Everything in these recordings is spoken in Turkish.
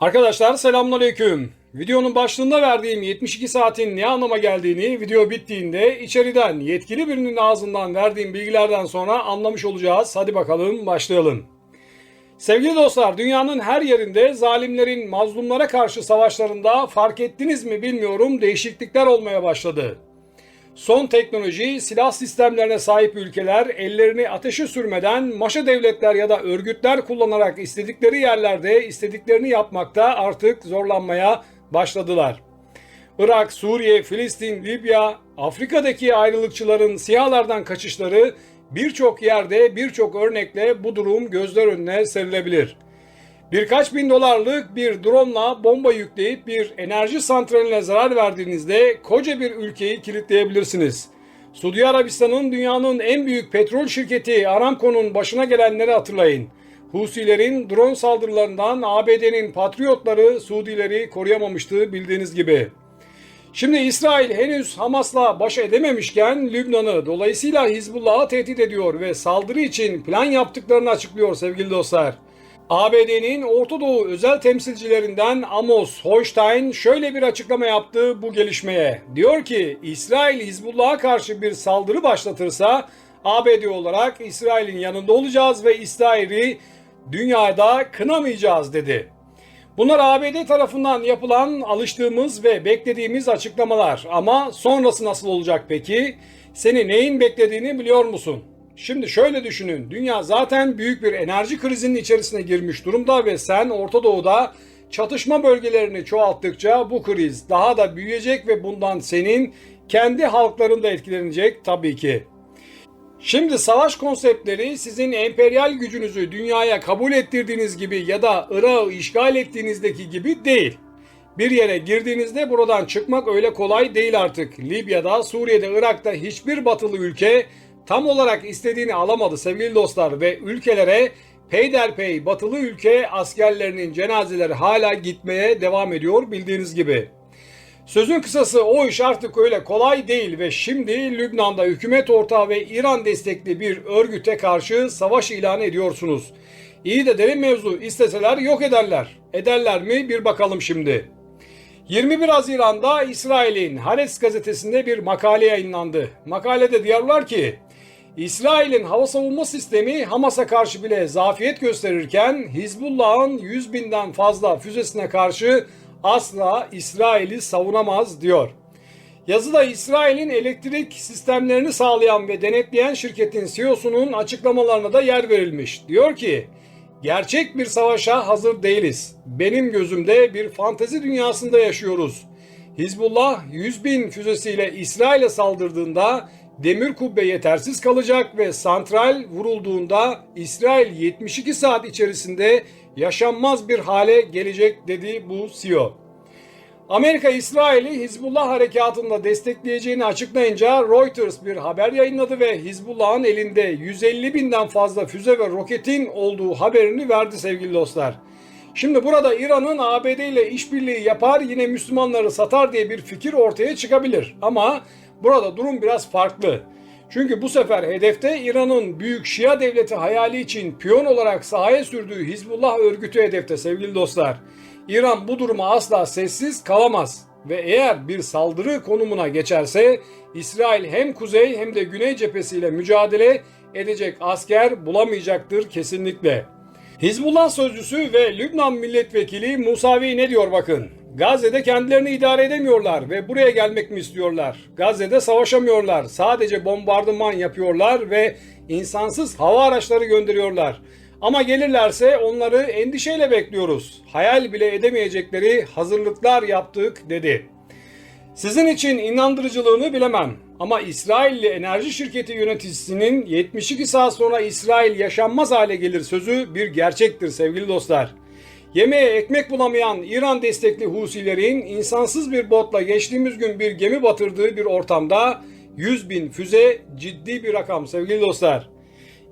Arkadaşlar selamünaleyküm. Videonun başlığında verdiğim 72 saatin ne anlama geldiğini video bittiğinde içeriden yetkili birinin ağzından verdiğim bilgilerden sonra anlamış olacağız. Hadi bakalım başlayalım. Sevgili dostlar, dünyanın her yerinde zalimlerin mazlumlara karşı savaşlarında fark ettiniz mi bilmiyorum değişiklikler olmaya başladı. Son teknoloji, silah sistemlerine sahip ülkeler ellerini ateşe sürmeden maşa devletler ya da örgütler kullanarak istedikleri yerlerde istediklerini yapmakta artık zorlanmaya başladılar. Irak, Suriye, Filistin, Libya, Afrika'daki ayrılıkçıların siyahlardan kaçışları birçok yerde birçok örnekle bu durum gözler önüne serilebilir. Birkaç bin dolarlık bir drone'la bomba yükleyip bir enerji santraline zarar verdiğinizde koca bir ülkeyi kilitleyebilirsiniz. Suudi Arabistan'ın dünyanın en büyük petrol şirketi Aramco'nun başına gelenleri hatırlayın. Husilerin drone saldırılarından ABD'nin patriotları Suudileri koruyamamıştı bildiğiniz gibi. Şimdi İsrail henüz Hamas'la baş edememişken Lübnan'ı dolayısıyla Hizbullah'ı tehdit ediyor ve saldırı için plan yaptıklarını açıklıyor sevgili dostlar. ABD'nin Orta Doğu özel temsilcilerinden Amos Hochstein şöyle bir açıklama yaptı bu gelişmeye. Diyor ki İsrail Hizbullah'a karşı bir saldırı başlatırsa ABD olarak İsrail'in yanında olacağız ve İsrail'i dünyada kınamayacağız dedi. Bunlar ABD tarafından yapılan alıştığımız ve beklediğimiz açıklamalar ama sonrası nasıl olacak peki? Seni neyin beklediğini biliyor musun? Şimdi şöyle düşünün. Dünya zaten büyük bir enerji krizinin içerisine girmiş durumda ve sen Orta Doğu'da çatışma bölgelerini çoğalttıkça bu kriz daha da büyüyecek ve bundan senin kendi halkların da etkilenecek tabii ki. Şimdi savaş konseptleri sizin emperyal gücünüzü dünyaya kabul ettirdiğiniz gibi ya da Irak'ı işgal ettiğinizdeki gibi değil. Bir yere girdiğinizde buradan çıkmak öyle kolay değil artık. Libya'da, Suriye'de, Irak'ta hiçbir batılı ülke tam olarak istediğini alamadı sevgili dostlar ve ülkelere peyderpey batılı ülke askerlerinin cenazeleri hala gitmeye devam ediyor bildiğiniz gibi. Sözün kısası o iş artık öyle kolay değil ve şimdi Lübnan'da hükümet ortağı ve İran destekli bir örgüte karşı savaş ilan ediyorsunuz. İyi de derin mevzu isteseler yok ederler. Ederler mi bir bakalım şimdi. 21 Haziran'da İsrail'in Haaretz gazetesinde bir makale yayınlandı. Makalede diyorlar ki İsrail'in hava savunma sistemi Hamas'a karşı bile zafiyet gösterirken Hizbullah'ın 100 binden fazla füzesine karşı asla İsrail'i savunamaz diyor. Yazıda İsrail'in elektrik sistemlerini sağlayan ve denetleyen şirketin CEO'sunun açıklamalarına da yer verilmiş. Diyor ki, gerçek bir savaşa hazır değiliz. Benim gözümde bir fantezi dünyasında yaşıyoruz. Hizbullah 100 bin füzesiyle İsrail'e saldırdığında demir kubbe yetersiz kalacak ve santral vurulduğunda İsrail 72 saat içerisinde yaşanmaz bir hale gelecek dedi bu CEO. Amerika İsrail'i Hizbullah harekatında destekleyeceğini açıklayınca Reuters bir haber yayınladı ve Hizbullah'ın elinde 150 binden fazla füze ve roketin olduğu haberini verdi sevgili dostlar. Şimdi burada İran'ın ABD ile işbirliği yapar yine Müslümanları satar diye bir fikir ortaya çıkabilir. Ama burada durum biraz farklı. Çünkü bu sefer hedefte İran'ın büyük Şia devleti hayali için piyon olarak sahaya sürdüğü Hizbullah örgütü hedefte sevgili dostlar. İran bu duruma asla sessiz kalamaz ve eğer bir saldırı konumuna geçerse İsrail hem kuzey hem de güney cephesiyle mücadele edecek asker bulamayacaktır kesinlikle. Hizbullah sözcüsü ve Lübnan milletvekili Musavi ne diyor bakın. Gazze'de kendilerini idare edemiyorlar ve buraya gelmek mi istiyorlar? Gazze'de savaşamıyorlar. Sadece bombardıman yapıyorlar ve insansız hava araçları gönderiyorlar. Ama gelirlerse onları endişeyle bekliyoruz. Hayal bile edemeyecekleri hazırlıklar yaptık dedi. Sizin için inandırıcılığını bilemem ama İsrailli enerji şirketi yöneticisinin 72 saat sonra İsrail yaşanmaz hale gelir sözü bir gerçektir sevgili dostlar. Yemeğe ekmek bulamayan İran destekli Husilerin insansız bir botla geçtiğimiz gün bir gemi batırdığı bir ortamda 100 bin füze ciddi bir rakam sevgili dostlar.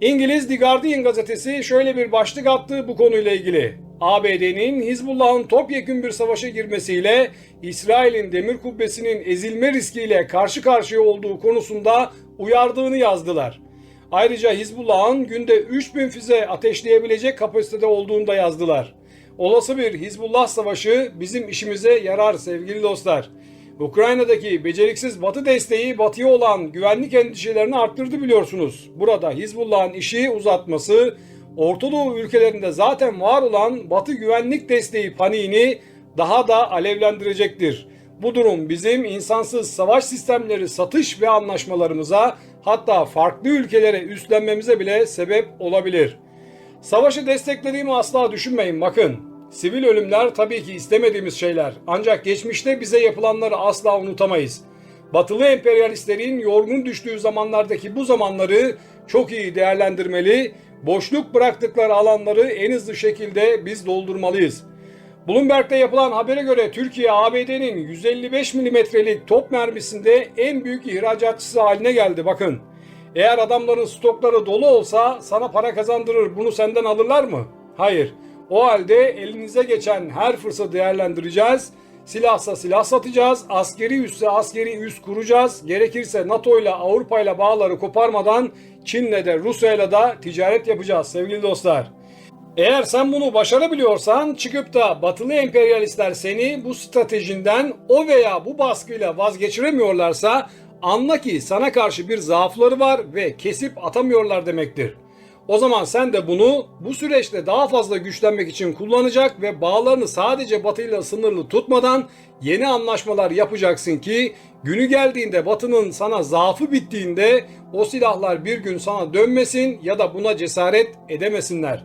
İngiliz The Guardian gazetesi şöyle bir başlık attı bu konuyla ilgili. ABD'nin Hizbullah'ın topyekun bir savaşa girmesiyle İsrail'in demir kubbesinin ezilme riskiyle karşı karşıya olduğu konusunda uyardığını yazdılar. Ayrıca Hizbullah'ın günde 3000 füze ateşleyebilecek kapasitede olduğunu da yazdılar. Olası bir Hizbullah savaşı bizim işimize yarar sevgili dostlar. Ukrayna'daki beceriksiz Batı desteği Batı'ya olan güvenlik endişelerini arttırdı biliyorsunuz. Burada Hizbullah'ın işi uzatması, Orta Doğu ülkelerinde zaten var olan Batı güvenlik desteği paniğini daha da alevlendirecektir. Bu durum bizim insansız savaş sistemleri satış ve anlaşmalarımıza hatta farklı ülkelere üstlenmemize bile sebep olabilir. Savaşı desteklediğimi asla düşünmeyin bakın. Sivil ölümler tabii ki istemediğimiz şeyler. Ancak geçmişte bize yapılanları asla unutamayız. Batılı emperyalistlerin yorgun düştüğü zamanlardaki bu zamanları çok iyi değerlendirmeli, boşluk bıraktıkları alanları en hızlı şekilde biz doldurmalıyız. Bloomberg'de yapılan habere göre Türkiye ABD'nin 155 milimetrelik top mermisinde en büyük ihracatçısı haline geldi bakın. Eğer adamların stokları dolu olsa sana para kazandırır bunu senden alırlar mı? Hayır. O halde elinize geçen her fırsatı değerlendireceğiz. Silahsa silah satacağız, askeri üsse askeri üs kuracağız. Gerekirse NATO ile Avrupa ile bağları koparmadan Çin'le de Rusya'yla da ticaret yapacağız sevgili dostlar. Eğer sen bunu başarabiliyorsan çıkıp da batılı emperyalistler seni bu stratejinden o veya bu baskıyla vazgeçiremiyorlarsa anla ki sana karşı bir zaafları var ve kesip atamıyorlar demektir. O zaman sen de bunu bu süreçte daha fazla güçlenmek için kullanacak ve bağlarını sadece batıyla sınırlı tutmadan yeni anlaşmalar yapacaksın ki günü geldiğinde batının sana zaafı bittiğinde o silahlar bir gün sana dönmesin ya da buna cesaret edemesinler.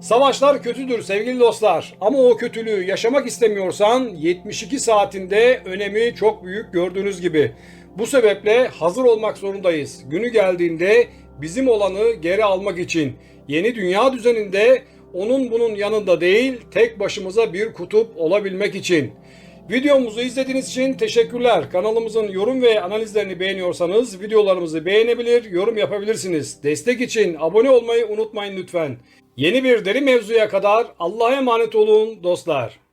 Savaşlar kötüdür sevgili dostlar ama o kötülüğü yaşamak istemiyorsan 72 saatinde önemi çok büyük gördüğünüz gibi. Bu sebeple hazır olmak zorundayız. Günü geldiğinde bizim olanı geri almak için. Yeni dünya düzeninde onun bunun yanında değil tek başımıza bir kutup olabilmek için. Videomuzu izlediğiniz için teşekkürler. Kanalımızın yorum ve analizlerini beğeniyorsanız videolarımızı beğenebilir, yorum yapabilirsiniz. Destek için abone olmayı unutmayın lütfen. Yeni bir deri mevzuya kadar Allah'a emanet olun dostlar.